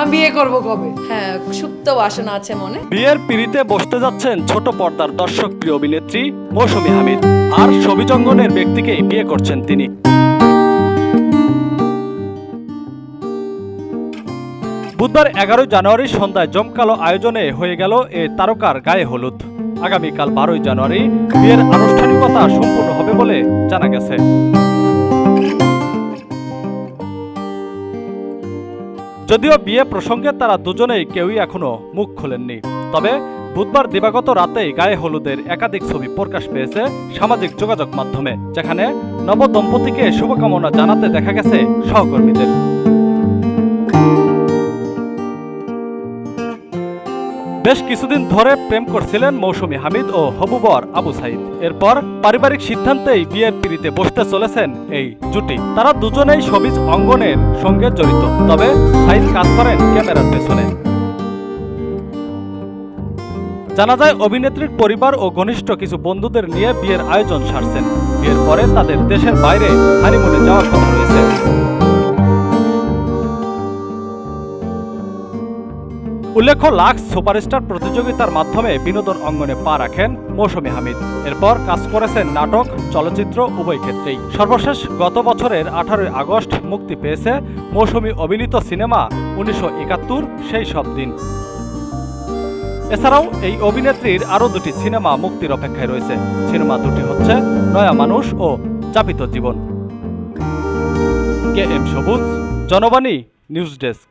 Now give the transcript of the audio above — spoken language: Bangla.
আমি বিয়ে করব কবে? হ্যাঁ সুপ্ত বাসনা আছে মনে। বিয়ের পিড়িতে বসতে যাচ্ছেন ছোট পর্দার দর্শক প্রিয় অভিনেত্রী মৌসুমী হামিদ। আর ছবিজঙ্গনের ব্যক্তিকেই বিয়ে করছেন তিনি। বুধবার এগারোই জানুয়ারি সন্ধ্যায় জমকালো আয়োজনে হয়ে গেল এ তারকার গায়ে হলুদ। আগামীকাল বারোই জানুয়ারি বিয়ের আনুষ্ঠানিকতা সম্পূর্ণ হবে বলে জানা গেছে। যদিও বিয়ে প্রসঙ্গে তারা দুজনেই কেউই এখনও মুখ খোলেননি। তবে বুধবার দিবাগত রাতেই গায়ে হলুদের একাধিক ছবি প্রকাশ পেয়েছে সামাজিক যোগাযোগ মাধ্যমে, যেখানে নবদম্পতিকে শুভকামনা জানাতে দেখা গেছে সহকর্মীদের। বেশ কিছুদিন ধরে প্রেম করছিলেন মৌসুমী হামিদ ও হবুবর আবু সাইদ। এরপর পারিবারিক সিদ্ধান্তেই বিয়ের পিড়িতে বসতে চলেছেন এই জুটি। তারা দুজনেই সবিজ অঙ্গনের সঙ্গে জড়িত। তবে সাইদ কাজ করেন ক্যামেরার পেছনে। জানা যায়, অভিনেত্রীর পরিবার ও ঘনিষ্ঠ কিছু বন্ধুদের নিয়ে বিয়ের আয়োজন সারছেন। বিয়ের পরে তাদের দেশের বাইরে হানিমুনে যাওয়ার কথা রয়েছে। উল্লেখ্য, লাক্স সুপারস্টার প্রতিযোগিতার মাধ্যমে বিনোদন অঙ্গনে পা রাখেন মৌসুমী হামিদ। এরপর কাজ করেছেন নাটক, চলচ্চিত্র, উভয় ক্ষেত্রেই। সর্বশেষ গত বছরের আঠারোই আগস্ট মুক্তি পেয়েছে মৌসুমী অভিনীত সিনেমা উনিশশো একাত্তর, সেই সব দিন। এছাড়াও এই অভিনেত্রীর আরও দুটি সিনেমা মুক্তির অপেক্ষায় রয়েছে। সিনেমা দুটি হচ্ছে নয়া মানুষ ও চাপিত জীবন। কে এম সবুজ, জনবাণী, নিউজ ডেস্ক।